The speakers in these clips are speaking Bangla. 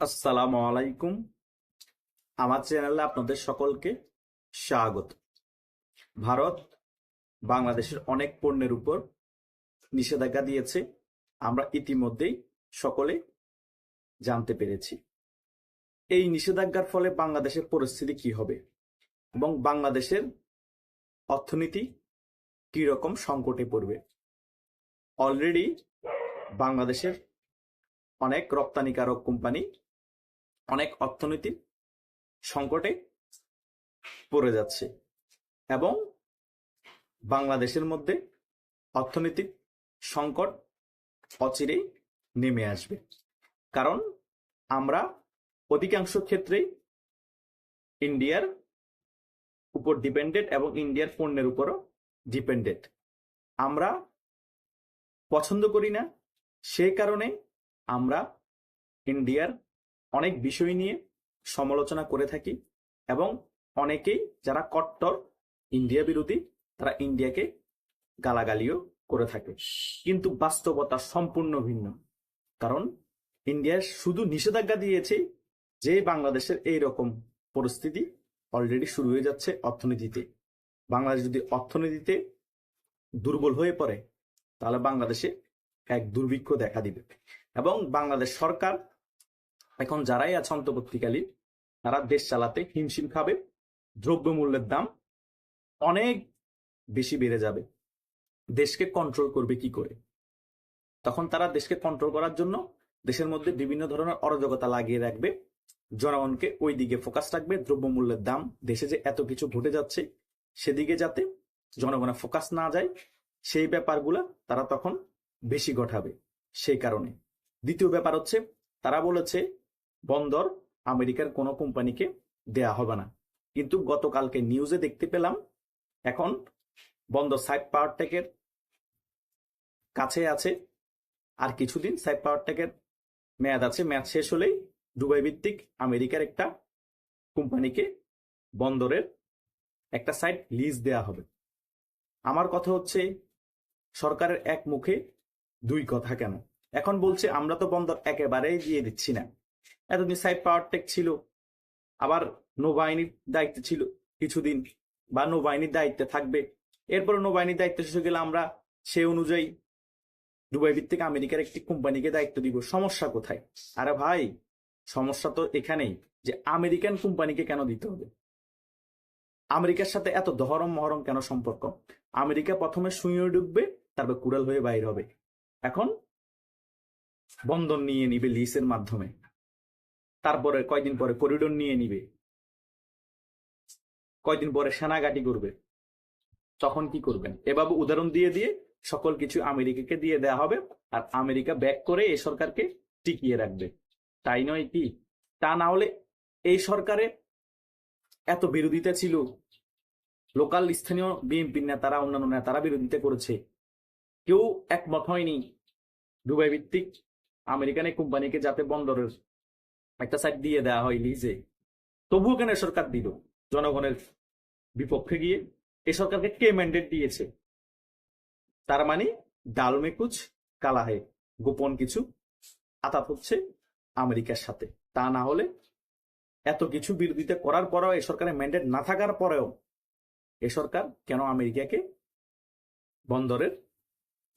আসসালামু আলাইকুম। আমার চ্যানেলে আপনাদের সকলকে স্বাগত। ভারত বাংলাদেশের অনেক পণ্যের উপর নিষেধাজ্ঞা দিয়েছে। আমরা ইতিমধ্যেই সকলে জানতে পেরেছি। এই নিষেধাজ্ঞার ফলে বাংলাদেশের পরিস্থিতি কি হবে এবং বাংলাদেশের অর্থনীতি রকম সংকটে পড়বে। অলরেডি বাংলাদেশের অনেক রপ্তানিকারক কোম্পানি অনেক অর্থনৈতিক সংকটে পড়ে যাচ্ছে এবং বাংলাদেশের মধ্যে অর্থনৈতিক সংকট অচিরেই নেমে আসবে। কারণ আমরা অধিকাংশ ক্ষেত্রেই ইন্ডিয়ার উপর ডিপেন্ডেন্ট এবং ইন্ডিয়ার পণ্যের উপরও ডিপেন্ডেন্ট আমরা পছন্দ করি না, সে কারণে আমরা ইন্ডিয়ার অনেক বিষয় নিয়ে সমালোচনা করে থাকি এবং অনেকেই যারা কট্টর ইন্ডিয়া বিরোধী, তারা ইন্ডিয়াকে গালাগালিও করে থাকে। কিন্তু বাস্তবতা সম্পূর্ণ ভিন্ন। কারণ ইন্ডিয়া শুধু নিষেধাজ্ঞা দিয়েছে যে বাংলাদেশের এই রকম পরিস্থিতি অলরেডি শুরু হয়ে যাচ্ছে অর্থনীতিতে। বাংলাদেশ যদি অর্থনীতিতে দুর্বল হয়ে পড়ে, তাহলে বাংলাদেশে এক দুর্ভিক্ষ দেখা দিবে। এবং বাংলাদেশ সরকার এখন যারাই আছে অন্তর্বর্তীকালীন, তারা দেশ চালাতে হিমশিম খাবে, দ্রব্যমূল্যের দাম অনেক বেশি বেড়ে যাবে। দেশকে কন্ট্রোল করবে কি করে? তখন তারা দেশকে কন্ট্রোল করার জন্য দেশের মধ্যে বিভিন্ন ধরনের অরাজকতা লাগিয়ে রাখবে। জনগণকে ওই দিকে ফোকাস রাখবে, দ্রব্যমূল্যের দাম দেশে যে এত কিছু ঘটে যাচ্ছে সেদিকে যাতে জনগণের ফোকাস না যায়, সেই ব্যাপারগুলো তারা তখন বেশি ঘটাবে। সেই কারণে। দ্বিতীয় ব্যাপার হচ্ছে, তারা বলেছে বন্দর আমেরিকার কোনো কোম্পানিকে দেয়া হবে না। কিন্তু গতকালকে নিউজে দেখতে পেলাম, এখন বন্দর সাইড পাওয়ার টেকের কাছে আছে, আর কিছুদিন সাইড পাওয়ার টেকের মেয়াদ আছে। মেয়াদ শেষ হলেই দুবাই ভিত্তিক আমেরিকার একটা কোম্পানিকে বন্দরের একটা সাইড লিজ দেয়া হবে। আমার কথা হচ্ছে, সরকারের এক মুখে দুই কথা কেন? এখন বলছে, আমরা তো বন্দর একেবারেই দিয়ে দিচ্ছি না। এতদিন সাইড পাওয়ার টেক ছিল, আবার নৌবাহিনীর দায়িত্বে ছিল কিছুদিন বা নৌবাহিনীর দায়িত্বে থাকবে। এরপরে নৌবাহিনীর দায়িত্ব শেষ গেলে আমরা সে অনুযায়ী দুবাই ভিত্তিক আমেরিকার একটি কোম্পানিকে দায়িত্ব দিব। সমস্যা কোথায়? আরে ভাই, সমস্যা তো এখানেই যে আমেরিকান কোম্পানিকে কেন দিতে হবে? আমেরিকার সাথে এত দহরম মহরম কেন সম্পর্ক? আমেরিকা প্রথমে শুয়ে ডুববে তারপর কুড়াল হয়ে বাইর হবে। এখন বন্ধন নিয়ে নিবে লিসের মাধ্যমে। তারপরে কয়দিন পরে করিডোর নিয়ে নিবে। কয়দিন পরে সেনাঘাটি করবে। তখন কি করবেন? এভাবে উদাহরণ দিয়ে দিয়ে সকল কিছু আমেরিকাকে দিয়ে দেয়া হবে আর আমেরিকা ব্যাক করে এই সরকারকে টিকিয়ে রাখবে। তাই নয় কি? তা না হলে এই সরকারে এত বিরোধিতা ছিল। লোকাল স্থানীয় বিএনপি নেতারা, অন্যান্য নেতারা বিরোধিতা করেছে। কেউ একমত হয়নি। দুবাই ভিত্তিক আমেরিকান এই কোম্পানিকে যাতে বন্দরের একটা সাইড দিয়ে দেওয়া হয় লিজে তবুও কেন সরকার দিল? জনগণের বিপক্ষে গিয়ে এ সরকারকে কে ম্যান্ডেট দিয়েছে? তার মানে ডাল মেকুচ, কালাহে গোপন কিছু আতাত হচ্ছে আমেরিকার সাথে। তা না হলে এত কিছু বিরোধিতা করার পরেও এ সরকারের ম্যান্ডেট না থাকার পরেও এ সরকার কেন আমেরিকাকে বন্দরের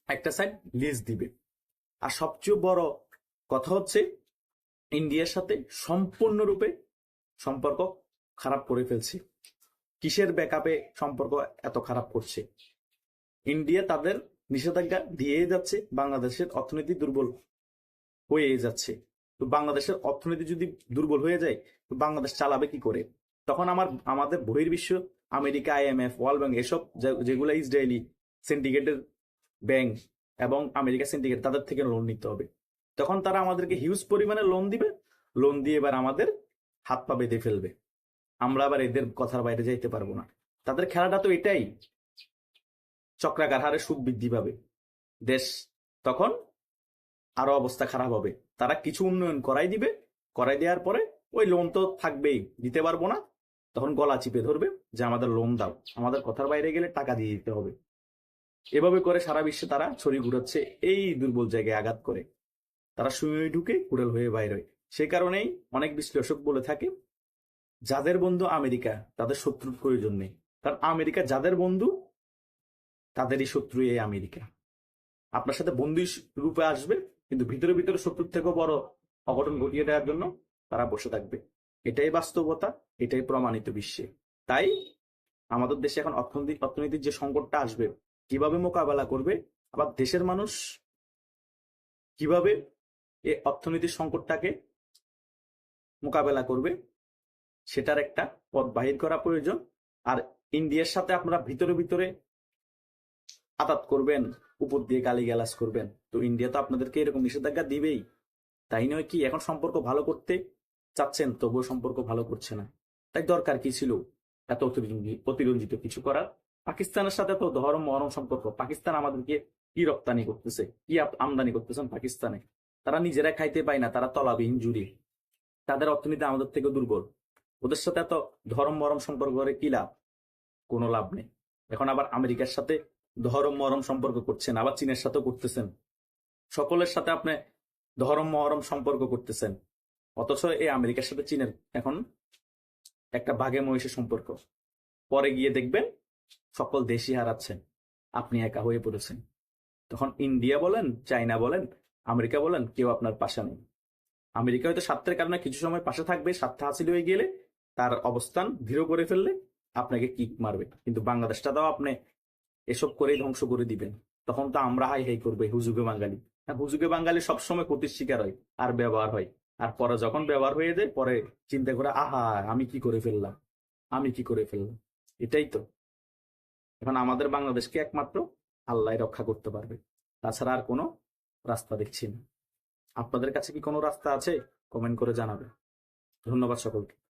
একটা সাইড লিজ দিবে? আর সবচেয়ে বড় কথা হচ্ছে ইন্ডিয়ার সাথে সম্পূর্ণরূপে সম্পর্ক খারাপ করে ফেলছে। কিসের ব্যাকআপে সম্পর্ক এত খারাপ করছে? ইন্ডিয়া তাদের নিষেধাজ্ঞা দিয়ে যাচ্ছে, বাংলাদেশের অর্থনীতি দুর্বল হয়ে যাচ্ছে। তো বাংলাদেশের অর্থনীতি যদি দুর্বল হয়ে যায়, তো বাংলাদেশ চালাবে কি করে? তখন আমার, আমাদের বহির্বিশ্ব আমেরিকা আইএমএফ ওয়ার্ল্ড ব্যাংক এসব যেগুলো ইসরায়েলি সিন্ডিকেটের ব্যাংক এবং আমেরিকা সিন্ডিকেট তাদের থেকে লোন নিতে হবে। তখন তারা আমাদেরকে হিউজ পরিমাণে লোন দিবে। লোন দিয়ে এবার আমাদের হাত পা বেঁধে ফেলবে। আমরা আবার এদের কথার বাইরে যাইতে পারব না। তাদের খেলাটা তো এটাই। চক্রাকার হারে সুদ বৃদ্ধি পাবে। দেশ তখন আরও অবস্থা খারাপ হবে। তারা কিছু উন্নয়ন করাই দিবে। করাই দেওয়ার পরে ওই লোন তো থাকবেই। দিতে পারব না। তখন গলা চিপে ধরবে যে, আমাদের লোন দাও। আমাদের কথার বাইরে গেলে টাকা দিয়ে দিতে হবে। এভাবে করে সারা বিশ্বে তারা ছড়ি ঘুরাচ্ছে। এই দুর্বল জায়গায় আঘাত করে। তারা সুই ঢুকে কুড়াল হয়ে বাইর হয়। সে কারণেই অনেক বিশ্লেষক বলে থাকে, যাদের বন্ধু আমেরিকা, তাদের শত্রুর প্রয়োজন নেই। কারণ আমেরিকা যাদের বন্ধু, তাদেরই শত্রু এই আমেরিকা। আপনার সাথে বন্ধু রূপে আসবে, কিন্তু ভিতরে ভিতরে শত্রুর থেকেও বড় অঘটন ঘটিয়ে দেওয়ার জন্য তারা বসে থাকবে। এটাই বাস্তবতা, এটাই প্রমাণিত বিশ্বে। তাই আমাদের দেশে এখন অর্থনৈতিক অর্থনীতির যে সংকটটা আসবে, কীভাবে মোকাবেলা করবে, আবার দেশের মানুষ কীভাবে এই অর্থনীতির সংকটটাকে মোকাবেলা করবে, সেটার একটা পথ বাহির করা প্রয়োজন। আর ইন্ডিয়ার সাথে আপনারা ভিতরে ভিতরে আতাত করবেন, উপর দিয়ে গালিগালাজ করবেন। তো ইন্ডিয়া তো আপনাদেরকে এরকম নিষেধাজ্ঞা দিবেই। তাই নয় কি, এখন সম্পর্ক ভালো করতে চাচ্ছেন, তবুও সম্পর্ক ভালো করছে না। তাই দরকার কি ছিল? এত অতিরঞ্জি- অতিরঞ্জিত কিছু করার। পাকিস্তানের সাথে তো ধরম মরম সম্পর্ক। পাকিস্তান আমাদেরকে কি রপ্তানি করতেছে? কি আমদানি করতেছেন পাকিস্তানে? তারা নিজেরা খাইতে পায় না, তারা তলাবিহীন জুড়ি। তাদের অর্থনীতি আমাদের থেকে দুর্বল। ওদের সাথে এত ধরম মরম সম্পর্ক করে কি লাভ? কোনো লাভ নেই। এখন আবার আমেরিকার সাথে ধরম মরম সম্পর্ক করছেন, আবার চীনের সাথেও করতেছেন। সকলের সাথে আপনি ধরম মহরম সম্পর্ক করতেছেন। অথচ এই আমেরিকার সাথে চীনের এখন একটা বাঘে মহিষের সম্পর্ক। পরে গিয়ে দেখবেন সকল দেশই হারাচ্ছেন। আপনি একা হয়ে পড়েছেন। তখন ইন্ডিয়া বলেন, চায়না বলেন আমেরিকা বলেন, কেউ আপনার পাশে নেই। আমেরিকা হয়তো স্বার্থের কারণে কিছু সময় পাশে থাকবে, স্বার্থ হাসিল হয়ে গেলে তার অবস্থান দৃঢ় করে ফেললে আপনাকে কিক মারবে। কিন্তু বাংলাদেশটা দাও আপনি এসব করেই ধ্বংস করে দিবেন। তখন তো আমরা হাই হাই করবে হুজুগে বাঙালি। হুজুগে বাঙালি সবসময় ক্ষতির শিকার হয়, আর ব্যবহার হয়। আর পরে যখন ব্যবহার হয়ে যায়, পরে চিন্তা করে, আহা, আমি কি করে ফেললাম? আমি কি করে ফেললাম? এটাই তো। এখন আমাদের বাংলাদেশকে একমাত্র আল্লাহ রক্ষা করতে পারবে। তাছাড়া আর কোনো রাস্তা দেখছি না। আপনাদের কাছে কি কোনো রাস্তা আছে? কমেন্ট করে জানাবে ধন্যবাদ সকলকে।